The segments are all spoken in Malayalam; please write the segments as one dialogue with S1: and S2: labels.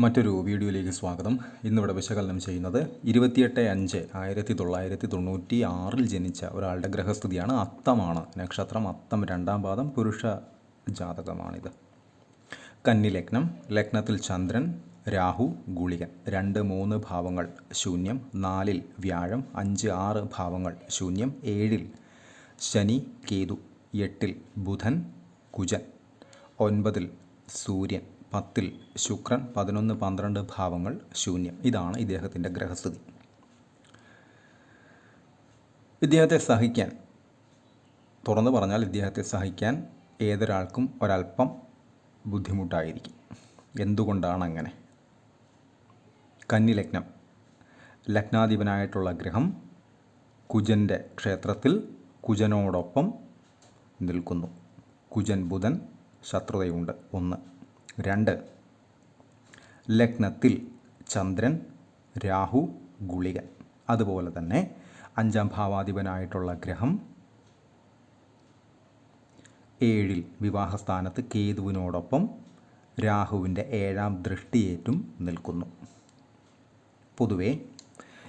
S1: മറ്റൊരു വീഡിയോയിലേക്ക് സ്വാഗതം. ഇന്നിവിടെ വിശകലനം ചെയ്യുന്നത് ഇരുപത്തിയെട്ട് അഞ്ച് ആയിരത്തി തൊള്ളായിരത്തി തൊണ്ണൂറ്റി ആറിൽ ജനിച്ച ഒരാളുടെ ഗ്രഹസ്ഥിതിയാണ് അത്തമാണ്. നക്ഷത്രം അത്തം രണ്ടാം പാദം പുരുഷ ജാതകമാണിത്. കന്നി ലഗ്നം ലഗ്നത്തിൽ ചന്ദ്രൻ രാഹു ഗുളികൻ. രണ്ട് മൂന്ന് ഭാവങ്ങൾ ശൂന്യം. നാലിൽ വ്യാഴം അഞ്ച് ആറ് ഭാവങ്ങൾ ശൂന്യം. ഏഴിൽ ശനി കേതു. എട്ടിൽ ബുധൻ കുജൻ. ഒൻപതിൽ സൂര്യൻ. പത്തിൽ ശുക്രൻ പതിനൊന്ന് പന്ത്രണ്ട് ഭാവങ്ങൾ ശൂന്യം. ഇതാണ് ഇദ്ദേഹത്തിന്റെ ഗ്രഹസ്ഥിതി. ഇദ്ദേഹത്തെ സഹിക്കാൻ തുറന്നു പറഞ്ഞാൽ ഇദ്ദേഹത്തെ സഹിക്കാൻ ഏതൊരാൾക്കും ഒരല്പം ബുദ്ധിമുട്ടായിരിക്കും. എന്തുകൊണ്ടാണ് അങ്ങനെ കന്നി ലഗ്നം ലഗ്നാധിപനായിട്ടുള്ള ഗ്രഹം കുജന്റെ ക്ഷേത്രത്തിൽ കുജനോടൊപ്പം നിൽക്കുന്നു. കുജൻ ബുധൻ ശത്രുതയുണ്ട്. ഒന്ന് രണ്ട്. ലഗ്നത്തിൽ ചന്ദ്രൻ രാഹു ഗുളികൻ. അതുപോലെ തന്നെ അഞ്ചാം ഭാവാധിപനായിട്ടുള്ള ഗ്രഹം. ഏഴിൽ വിവാഹസ്ഥാനത്ത് കേതുവിനോടൊപ്പം രാഹുവിന്റെ ഏഴാം ദൃഷ്ടിയേറ്റും നിൽക്കുന്നു. പൊതുവേ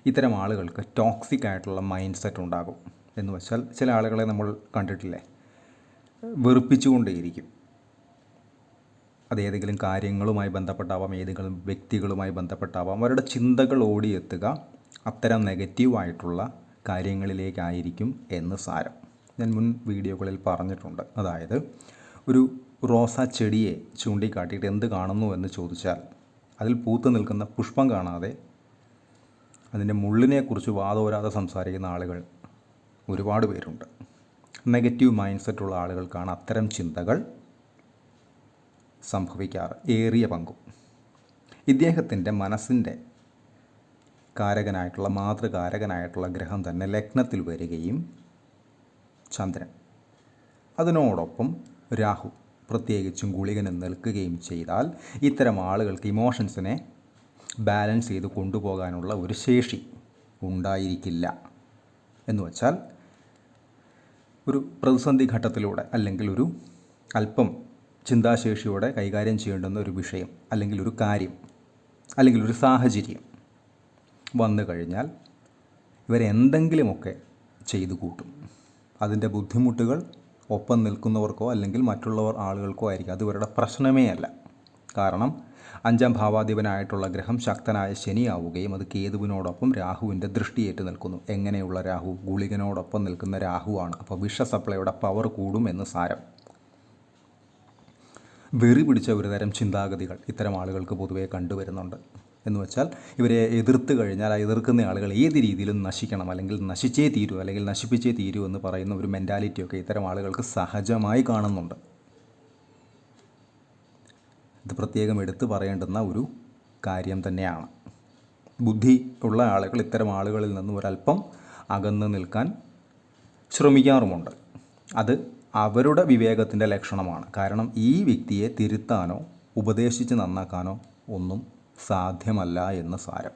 S1: ഇത്തരം ആളുകൾക്ക് ടോക്സിക് ആയിട്ടുള്ള മൈൻഡ് സെറ്റ് ഉണ്ടാകും. എന്ന് വെച്ചാൽ ചില ആളുകളെ നമ്മൾ കണ്ടിട്ടില്ലേ? വെറുപ്പിച്ചുകൊണ്ടേയിരിക്കും. അത് ഏതെങ്കിലും കാര്യങ്ങളുമായി ബന്ധപ്പെട്ടാവാം ഏതെങ്കിലും വ്യക്തികളുമായി ബന്ധപ്പെട്ടാവാം അവരുടെ ചിന്തകൾ ഓടിയെത്തുക അത്തരം നെഗറ്റീവായിട്ടുള്ള കാര്യങ്ങളിലേക്കായിരിക്കും എന്ന് സാരം. ഞാൻ മുൻ വീഡിയോകളിൽ പറഞ്ഞിട്ടുണ്ട്. അതായത് ഒരു റോസാ ചെടിയെ ചൂണ്ടിക്കാട്ടിയിട്ട് എന്ത് കാണുന്നു എന്ന് ചോദിച്ചാൽ അതിൽ പൂത്ത് നിൽക്കുന്ന പുഷ്പം കാണാതെ അതിന്റെ മുള്ളിനെക്കുറിച്ച് വാദോരാതെ സംസാരിക്കുന്ന ആളുകൾ ഒരുപാട് പേരുണ്ട്. നെഗറ്റീവ് മൈൻഡ് സെറ്റുള്ള ആളുകൾക്കാണ് അത്തരം ചിന്തകൾ സംഭവിക്കാറ് ഏറിയ പങ്കും. ഇദ്ദേഹത്തിന്റെ മനസ്സിന്റെ കാരകനായിട്ടുള്ള മാതൃകാരകനായിട്ടുള്ള ഗ്രഹം തന്നെ ലഗ്നത്തിൽ വരികയും ചന്ദ്രൻ. അതിനോടൊപ്പം രാഹു പ്രത്യേകിച്ചും ഗുളികന് നിൽക്കുകയും ചെയ്താൽ ഇത്തരം ആളുകൾക്ക് ഇമോഷൻസിനെ ബാലൻസ് ചെയ്ത് കൊണ്ടുപോകാനുള്ള ഒരു ശേഷി ഉണ്ടായിരിക്കില്ല. എന്ന് വച്ചാൽ ഒരു പ്രതിസന്ധി ഘട്ടത്തിലൂടെ അല്ലെങ്കിൽ ഒരു അല്പം ചിന്താശേഷിയോടെ കൈകാര്യം ചെയ്യേണ്ടുന്ന ഒരു വിഷയം അല്ലെങ്കിൽ ഒരു കാര്യം അല്ലെങ്കിൽ ഒരു സാഹചര്യം വന്നു കഴിഞ്ഞാൽ ഇവരെന്തെങ്കിലുമൊക്കെ ചെയ്തു കൂട്ടും. അതിന്റെ ബുദ്ധിമുട്ടുകൾ ഒപ്പം നിൽക്കുന്നവർക്കോ അല്ലെങ്കിൽ മറ്റുള്ളവർ ആളുകൾക്കോ ആയിരിക്കും. അത് ഇവരുടെ പ്രശ്നമേ അല്ല. കാരണം അഞ്ചാം ഭാവാധിപനായിട്ടുള്ള ഗ്രഹം ശക്തനായ ശനിയാവുകയും അത് കേതുവിനോടൊപ്പം രാഹുവിന്റെ ദൃഷ്ടിയേറ്റ് നിൽക്കുന്നു. എങ്ങനെയുള്ള രാഹു? ഗുളികനോടൊപ്പം നിൽക്കുന്ന രാഹുവാണ്. അപ്പോൾ വിഷ സപ്ലൈയുടെ പവർ കൂടും എന്ന് സാരം. വെറി പിടിച്ച ഒരുതരം ചിന്താഗതികൾ ഇത്തരം ആളുകൾക്ക് പൊതുവേ കണ്ടുവരുന്നുണ്ട്. എന്ന് വെച്ചാൽ ഇവരെ എതിർത്ത് കഴിഞ്ഞാൽ ആ എതിർക്കുന്ന ആളുകൾ ഏത് രീതിയിലും നശിക്കണം അല്ലെങ്കിൽ നശിച്ചേ തീരൂ അല്ലെങ്കിൽ നശിപ്പിച്ചേ തീരൂ എന്ന് പറയുന്ന ഒരു മെന്റാലിറ്റിയൊക്കെ ഇത്തരം ആളുകൾക്ക് സഹജമായി കാണുന്നുണ്ട്. ഇത് പ്രത്യേകം എടുത്തു പറയേണ്ടുന്ന ഒരു കാര്യം തന്നെയാണ്. ബുദ്ധി ഉള്ള ആളുകൾ ഇത്തരം ആളുകളിൽ നിന്നും ഒരല്പം അകന്ന് നിൽക്കാൻ ശ്രമിക്കാറുമുണ്ട്. അത് അവരുടെ വിവേകത്തിന്റെ ലക്ഷണമാണ്. കാരണം ഈ വ്യക്തിയെ തിരുത്താനോ ഉപദേശിച്ച് നന്നാക്കാനോ ഒന്നും സാധ്യമല്ല എന്ന് സാരം.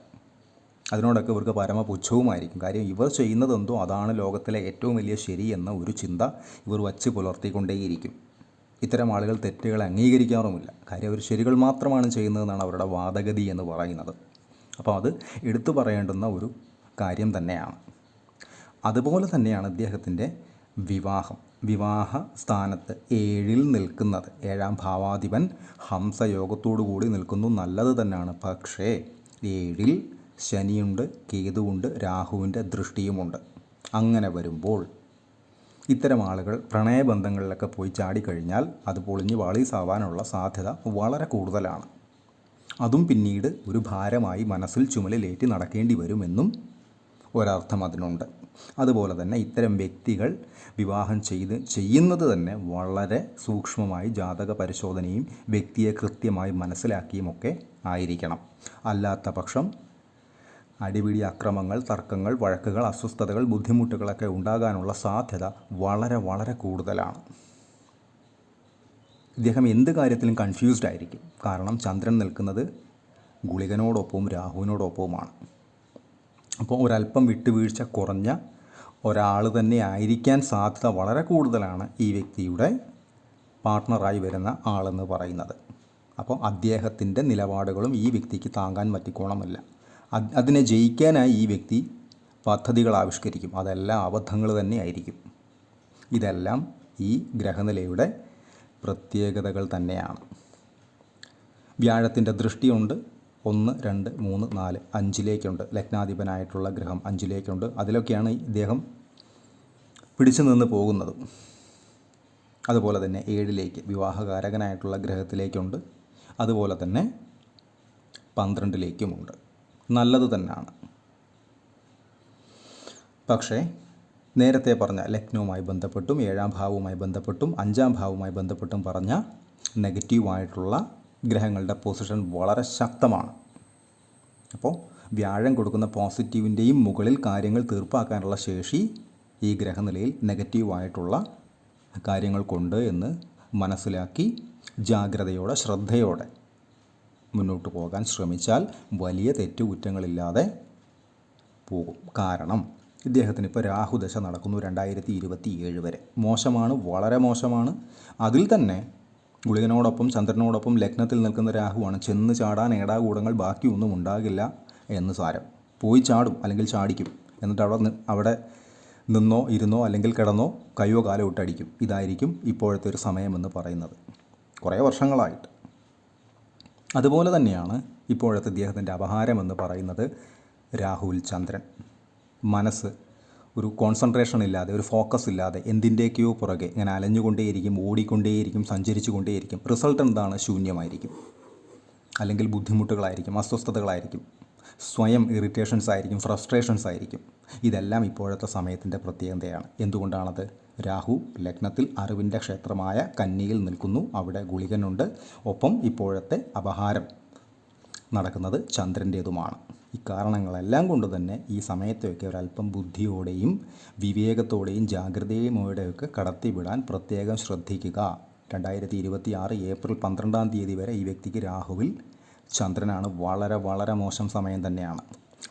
S1: അതിനോടൊക്കെ ഇവർക്ക് പരമപുച്ഛവുമായിരിക്കും. കാര്യം ഇവർ ചെയ്യുന്നതെന്തോ അതാണ് ലോകത്തിലെ ഏറ്റവും വലിയ ശരി എന്ന ഒരു ചിന്ത ഇവർ വച്ച് പുലർത്തിക്കൊണ്ടേയിരിക്കും. ഇത്തരം ആളുകൾ തെറ്റുകൾ അംഗീകരിക്കാറുമില്ല. കാര്യം അവർ ശരികൾ മാത്രമാണ് ചെയ്യുന്നതെന്നാണ് അവരുടെ വാദഗതി എന്ന് പറയുന്നത്. അപ്പോൾ അത് എടുത്തു പറയേണ്ടുന്ന ഒരു കാര്യം തന്നെയാണ്. അതുപോലെ തന്നെയാണ് അദ്ദേഹത്തിന്റെ വിവാഹം. വിവാഹ സ്ഥാനത്ത് ഏഴിൽ നിൽക്കുന്നത്. ഏഴാം ഭാവാധിപൻ ഹംസയോഗത്തോടു കൂടി നിൽക്കുന്നു. നല്ലത് തന്നെയാണ്. പക്ഷേ ഏഴിൽ ശനിയുണ്ട് കേതുവുണ്ട് രാഹുവിന്റെ ദൃഷ്ടിയുമുണ്ട്. അങ്ങനെ വരുമ്പോൾ ഇത്തരം ആളുകൾ പ്രണയബന്ധങ്ങളിലൊക്കെ പോയി ചാടിക്കഴിഞ്ഞാൽ അത് പൊളിഞ്ഞ് വാളീസാവാനുള്ള സാധ്യത വളരെ കൂടുതലാണ്. അതും പിന്നീട് ഒരു ഭാരമായി മനസ്സിൽ ചുമലിലേറ്റി നടക്കേണ്ടി വരുമെന്നും ഒരർത്ഥം അതിനുണ്ട്. അതുപോലെ തന്നെ ഇത്തരം വ്യക്തികൾ വിവാഹം ചെയ്ത് ചെയ്യുന്നത് തന്നെ വളരെ സൂക്ഷ്മമായി ജാതക പരിശോധനയും വ്യക്തിയെ കൃത്യമായി മനസ്സിലാക്കിയും ഒക്കെ ആയിരിക്കണം. അല്ലാത്ത പക്ഷം അടിപിടി അക്രമങ്ങൾ തർക്കങ്ങൾ വഴക്കുകൾ അസ്വസ്ഥതകൾ ബുദ്ധിമുട്ടുകളൊക്കെ ഉണ്ടാകാനുള്ള സാധ്യത വളരെ വളരെ കൂടുതലാണ്. ഇദ്ദേഹം എന്ത് കാര്യത്തിലും കൺഫ്യൂസ്ഡ് ആയിരിക്കും. കാരണം ചന്ദ്രൻ നിൽക്കുന്നത് ഗുളികനോടൊപ്പവും രാഹുവിനോടൊപ്പവുമാണ്. അപ്പോൾ ഒരല്പം വിട്ടുവീഴ്ച കുറഞ്ഞ ഒരാൾ തന്നെ ആയിരിക്കാൻ സാധ്യത വളരെ കൂടുതലാണ് ഈ വ്യക്തിയുടെ പാർട്ട്ണറായി വരുന്ന ആളെന്ന് പറയുന്നത്. അപ്പോൾ അദ്ദേഹത്തിന്റെ നിലപാടുകളും ഈ വ്യക്തിക്ക് താങ്ങാൻ പറ്റിക്കോണമല്ല. അത് അതിനെ ജയിക്കാനായി ഈ വ്യക്തി പദ്ധതികൾ ആവിഷ്കരിക്കും. അതെല്ലാം അബദ്ധങ്ങൾ തന്നെ ആയിരിക്കും. ഇതെല്ലാം ഈ ഗ്രഹനിലയുടെ പ്രത്യേകതകൾ തന്നെയാണ്. വ്യാഴത്തിന്റെ ദൃഷ്ടിയുണ്ട്. ഒന്ന് രണ്ട് മൂന്ന് നാല് അഞ്ചിലേക്കുണ്ട്. ലഗ്നാധിപനായിട്ടുള്ള ഗ്രഹം അഞ്ചിലേക്കുണ്ട്. അതിലൊക്കെയാണ് ഇദ്ദേഹം പിടിച്ചു നിന്ന് പോകുന്നത്. അതുപോലെ തന്നെ ഏഴിലേക്ക് വിവാഹകാരകനായിട്ടുള്ള ഗ്രഹത്തിലേക്കുണ്ട്. അതുപോലെ തന്നെ പന്ത്രണ്ടിലേക്കുമുണ്ട്. നല്ലത് തന്നെയാണ്. പക്ഷേ നേരത്തെ പറഞ്ഞ ലഗ്നവുമായി ബന്ധപ്പെട്ടും ഏഴാം ഭാവവുമായി ബന്ധപ്പെട്ടും അഞ്ചാം ഭാവവുമായി ബന്ധപ്പെട്ടും പറഞ്ഞ നെഗറ്റീവായിട്ടുള്ള ഗ്രഹങ്ങളുടെ പൊസിഷൻ വളരെ ശക്തമാണ്. അപ്പോൾ വ്യാഴം കൊടുക്കുന്ന പോസിറ്റീവിന്റെയും മുകളിൽ കാര്യങ്ങൾ തീർപ്പാക്കാനുള്ള ശേഷി ഈ ഗ്രഹനിലയിൽ നെഗറ്റീവായിട്ടുള്ള കാര്യങ്ങൾക്കുണ്ട് എന്ന് മനസ്സിലാക്കി ജാഗ്രതയോടെ ശ്രദ്ധയോടെ മുന്നോട്ട് പോകാൻ ശ്രമിച്ചാൽ വലിയ തെറ്റുകുറ്റങ്ങളില്ലാതെ പോകും. കാരണം ഇദ്ദേഹത്തിന് ഇപ്പോൾ രാഹുദശ നടക്കുന്നു രണ്ടായിരത്തി ഇരുപത്തി ഏഴ് വരെ. മോശമാണ് വളരെ മോശമാണ്. അതിൽ തന്നെ ഗുളികനോടൊപ്പം ചന്ദ്രനോടൊപ്പം ലഗ്നത്തിൽ നിൽക്കുന്ന രാഹുവാണ്. ചെന്ന് ചാടാൻ ഏടാകൂടങ്ങൾ ബാക്കിയൊന്നും ഉണ്ടാകില്ല എന്ന് സാരം. പോയി ചാടും അല്ലെങ്കിൽ ചാടിക്കും. എന്നിട്ട് അവിടെ അവിടെ നിന്നോ ഇരുന്നോ അല്ലെങ്കിൽ കിടന്നോ കയ്യോ കാലോ ഇട്ടടിക്കും ഇതായിരിക്കും ഇപ്പോഴത്തെ ഒരു സമയമെന്ന് പറയുന്നത്. കുറേ വർഷങ്ങളായിട്ട്. അതുപോലെ തന്നെയാണ് ഇപ്പോഴത്തെ അദ്ദേഹത്തിന്റെ അപഹാരമെന്ന് പറയുന്നത് രാഹുൽ ചന്ദ്രൻ. മനസ്സ് ഒരു കോൺസെൻട്രേഷൻ ഇല്ലാതെ ഒരു ഫോക്കസ് ഇല്ലാതെ എന്തിന്റെയൊക്കെയോ പുറകെ ഇങ്ങനെ അലഞ്ഞുകൊണ്ടേയിരിക്കും ഓടിക്കൊണ്ടേയിരിക്കും സഞ്ചരിച്ചു കൊണ്ടേയിരിക്കും റിസൾട്ട് എന്താണ്? ശൂന്യമായിരിക്കും. അല്ലെങ്കിൽ ബുദ്ധിമുട്ടുകളായിരിക്കും അസ്വസ്ഥതകളായിരിക്കും സ്വയം ഇറിറ്റേഷൻസ് ആയിരിക്കും ഫ്രസ്ട്രേഷൻസ് ആയിരിക്കും. ഇതെല്ലാം ഇപ്പോഴത്തെ സമയത്തിന്റെ പ്രത്യേകതയാണ്. എന്തുകൊണ്ടാണത്? രാഹു ലഗ്നത്തിൽ അറിവിന്റെ ക്ഷേത്രമായ കന്നിയിൽ നിൽക്കുന്നു. അവിടെ ഗുളികനുണ്ട്. ഒപ്പം ഇപ്പോഴത്തെ അപഹാരം നടക്കുന്നത് ചന്ദ്രന്റേതുമാണ്. ഇക്കാരണങ്ങളെല്ലാം കൊണ്ട് തന്നെ ഈ സമയത്തെയൊക്കെ ഒരല്പം ബുദ്ധിയോടെയും വിവേകത്തോടെയും ജാഗ്രതയോടെയൊക്കെ കടത്തിവിടാൻ പ്രത്യേകം ശ്രദ്ധിക്കുക. രണ്ടായിരത്തി ഇരുപത്തി ആറ് ഏപ്രിൽ പന്ത്രണ്ടാം തീയതി വരെ ഈ വ്യക്തിക്ക് രാഹുവിൽ ചന്ദ്രനാണ് വളരെ വളരെ മോശം സമയം തന്നെയാണ്.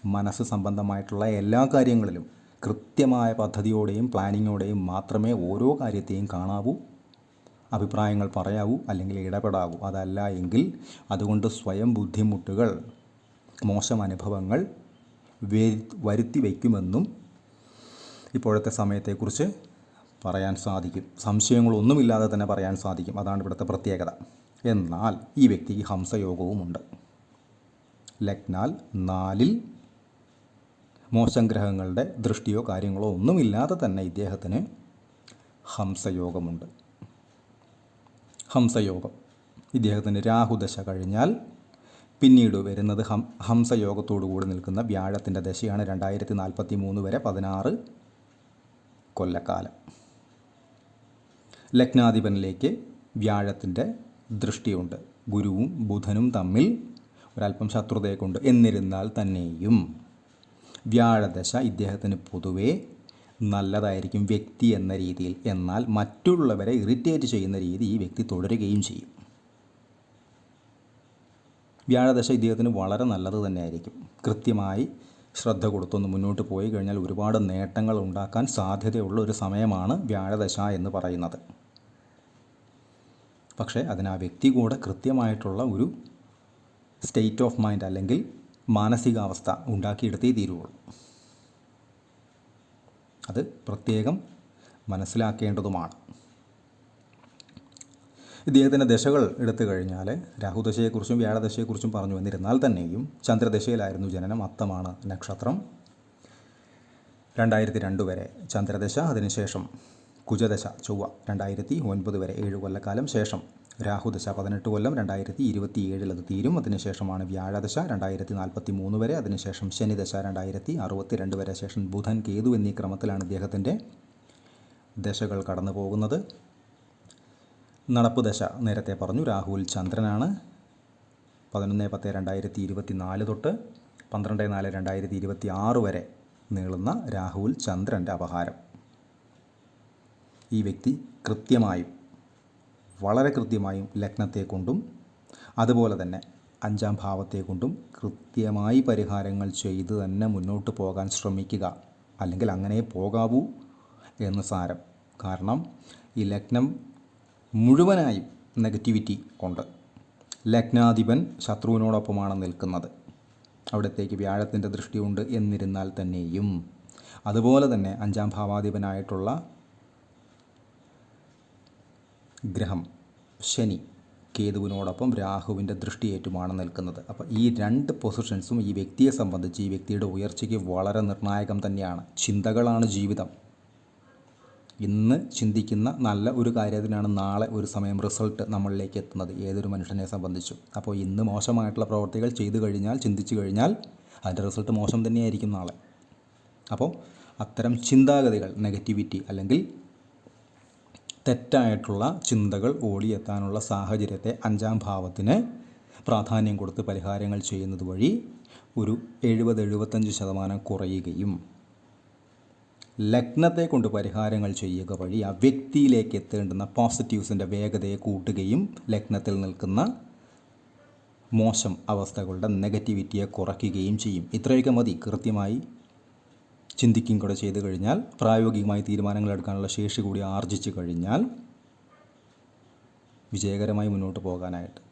S1: മനസ്സ് സംബന്ധമായിട്ടുള്ള എല്ലാ കാര്യങ്ങളിലും കൃത്യമായ പദ്ധതിയോടെയും പ്ലാനിങ്ങോടെയും മാത്രമേ ഓരോ കാര്യത്തെയും കാണാവൂ അഭിപ്രായങ്ങൾ പറയാവൂ അല്ലെങ്കിൽ ഇടപെടാവൂ. അതല്ല എങ്കിൽ അതുകൊണ്ട് സ്വയം ബുദ്ധിമുട്ടുകൾ മോശം അനുഭവങ്ങൾ വരു- വരുത്തി വയ്ക്കുമെന്നും ഇപ്പോഴത്തെ സമയത്തെക്കുറിച്ച് പറയാൻ സാധിക്കും. സംശയങ്ങളൊന്നുമില്ലാതെ തന്നെ പറയാൻ സാധിക്കും. അതാണ് ഇവിടുത്തെ പ്രത്യേകത. എന്നാൽ ഈ വ്യക്തിക്ക് ഹംസയോഗവുമുണ്ട്. ലഗ്നാൽ നാലിൽ മോശം ഗ്രഹങ്ങളുടെ ദൃഷ്ടിയോ കാര്യങ്ങളോ ഒന്നുമില്ലാതെ തന്നെ ഇദ്ദേഹത്തിന് ഹംസയോഗമുണ്ട്. ഹംസയോഗം. ഇദ്ദേഹത്തിന് രാഹുദശ കഴിഞ്ഞാൽ പിന്നീട് വരുന്നത് ഹം ഹംസയോഗത്തോടു കൂടി നിൽക്കുന്ന വ്യാഴത്തിന്റെ ദശയാണ് രണ്ടായിരത്തി നാൽപ്പത്തി മൂന്ന് വരെ പതിനാറ് കൊല്ലക്കാലം. ലഗ്നാധിപനിലേക്ക് വ്യാഴത്തിന്റെ ദൃഷ്ടിയുണ്ട്. ഗുരുവും ബുധനും തമ്മിൽ ഒരല്പം ശത്രുതയൊക്കെയുണ്ട്. എന്നിരുന്നാൽ തന്നെയും വ്യാഴദശ ഇദ്ദേഹത്തിന് പൊതുവേ നല്ലതായിരിക്കും വ്യക്തി എന്ന രീതിയിൽ. എന്നാൽ മറ്റുള്ളവരെ ഇറിറ്റേറ്റ് ചെയ്യുന്ന രീതി ഈ വ്യക്തി തുടരുകയും ചെയ്യും. വ്യാഴദശ ഇദ്ദേഹത്തിന് വളരെ നല്ലത് തന്നെയായിരിക്കും. കൃത്യമായി ശ്രദ്ധ കൊടുത്തൊന്ന് മുന്നോട്ട് പോയി കഴിഞ്ഞാൽ ഒരുപാട് നേട്ടങ്ങൾ ഉണ്ടാക്കാൻ സാധ്യതയുള്ള ഒരു സമയമാണ് വ്യാഴദശ എന്ന് പറയുന്നത്. പക്ഷേ അതിന് ആ വ്യക്തി കൂടെ കൃത്യമായിട്ടുള്ള ഒരു സ്റ്റേറ്റ് ഓഫ് മൈൻഡ് അല്ലെങ്കിൽ മാനസികാവസ്ഥ ഉണ്ടാക്കിയെടുത്തേ തീരുള്ളൂ അത് പ്രത്യേകം മനസ്സിലാക്കേണ്ടതുമാണ്. ഇദ്ദേഹത്തിന്റെ ദശകൾ എടുത്തു കഴിഞ്ഞാൽ രാഹുദശയെക്കുറിച്ചും വ്യാഴദശയെക്കുറിച്ചും പറഞ്ഞു എന്നിരുന്നാൽ തന്നെയും ചന്ദ്രദശയിലായിരുന്നു ജനനം അത്തമാണ് നക്ഷത്രം. രണ്ടായിരത്തി രണ്ട് വരെ ചന്ദ്രദശ അതിനുശേഷം കുജദശ ചൊവ്വ രണ്ടായിരത്തി ഒൻപത് വരെ ഏഴ് കൊല്ലക്കാലം ശേഷം രാഹുദശ പതിനെട്ട് കൊല്ലം രണ്ടായിരത്തി ഇരുപത്തി ഏഴിൽ അത് തീരും. അതിനുശേഷമാണ് വ്യാഴദശ രണ്ടായിരത്തി നാൽപ്പത്തി മൂന്ന് വരെ അതിനുശേഷം ശനിദശ രണ്ടായിരത്തി അറുപത്തി രണ്ട് വരെ ശേഷം ബുധൻ കേതു എന്നീ ക്രമത്തിലാണ് ഇദ്ദേഹത്തിന്റെ ദശകൾ കടന്നു പോകുന്നത് നടപ്പ് ദശ. നേരത്തെ പറഞ്ഞു രാഹുൽ ചന്ദ്രനാണ്. പതിനൊന്ന് പത്ത് രണ്ടായിരത്തി ഇരുപത്തി നാല് തൊട്ട് പന്ത്രണ്ട് നാല് രണ്ടായിരത്തി ഇരുപത്തി ആറ് വരെ നീളുന്ന രാഹുൽ ചന്ദ്രന്റെ അപഹാരം. ഈ വ്യക്തി കൃത്യമായും വളരെ കൃത്യമായും ലഗ്നത്തെ കൊണ്ടും അതുപോലെ തന്നെ അഞ്ചാം ഭാവത്തെ കൊണ്ടും കൃത്യമായി പരിഹാരങ്ങൾ ചെയ്ത് തന്നെ മുന്നോട്ട് പോകാൻ ശ്രമിക്കുക. അല്ലെങ്കിൽ അങ്ങനെ പോകാവൂ എന്ന് സാരം. കാരണം ഈ ലഗ്നം മുഴുവനായും നെഗറ്റിവിറ്റി ഉണ്ട്. ലഗ്നാധിപൻ ശത്രുവിനോടൊപ്പമാണ് നിൽക്കുന്നത്. അവിടത്തേക്ക് വ്യാഴത്തിന്റെ ദൃഷ്ടിയുണ്ട് എന്നിരുന്നാൽ തന്നെയും. അതുപോലെ തന്നെ അഞ്ചാം ഭാവാധിപനായിട്ടുള്ള ഗ്രഹം ശനി കേതുവിനോടൊപ്പം രാഹുവിന്റെ ദൃഷ്ടിയേറ്റുമാണ് നിൽക്കുന്നത്. അപ്പോൾ ഈ രണ്ട് പൊസിഷൻസും ഈ വ്യക്തിയെ സംബന്ധിച്ച് ഈ വ്യക്തിയുടെ ഉയർച്ചയ്ക്ക് വളരെ നിർണായകം തന്നെയാണ്. ചിന്തകളാണ് ജീവിതം. ഇന്ന് ചിന്തിക്കുന്ന നല്ല ഒരു കാര്യത്തിനാണ് നാളെ ഒരു സമയം റിസൾട്ട് നമ്മളിലേക്ക് എത്തുന്നത്. ഏതൊരു മനുഷ്യനെ സംബന്ധിച്ചും. അപ്പോൾ ഇന്ന് മോശമായിട്ടുള്ള പ്രവർത്തികൾ ചെയ്തു കഴിഞ്ഞാൽ ചിന്തിച്ചു കഴിഞ്ഞാൽ അതിന്റെ റിസൾട്ട് മോശം തന്നെയായിരിക്കും നാളെ. അപ്പോൾ അത്തരം ചിന്താഗതികൾ നെഗറ്റിവിറ്റി അല്ലെങ്കിൽ തെറ്റായിട്ടുള്ള ചിന്തകൾ ഓടിയെത്താനുള്ള സാഹചര്യത്തെ അഞ്ചാം ഭാവത്തിന് പ്രാധാന്യം കൊടുത്ത് പരിഹാരങ്ങൾ ചെയ്യുന്നത് വഴി ഒരു എഴുപത് എഴുപത്തഞ്ച് ശതമാനം കുറയുകയും ലഗ്നത്തെ കൊണ്ട് പരിഹാരങ്ങൾ ചെയ്യുക വഴി ആ വ്യക്തിയിലേക്ക് എത്തേണ്ടുന്ന പോസിറ്റീവ്സിന്റെ വേഗതയെ കൂട്ടുകയും ലഗ്നത്തിൽ നിൽക്കുന്ന മോശം അവസ്ഥകളുടെ നെഗറ്റിവിറ്റിയെ കുറയ്ക്കുകയും ചെയ്യും. ഇത്രയൊക്കെ മതി. കൃത്യമായി ചിന്തിക്കുകയും കൂടെ ചെയ്തു കഴിഞ്ഞാൽ പ്രായോഗികമായി തീരുമാനങ്ങൾ എടുക്കാനുള്ള ശേഷി കൂടി ആർജിച്ചു കഴിഞ്ഞാൽ വിജയകരമായി മുന്നോട്ട് പോകാനായിട്ട്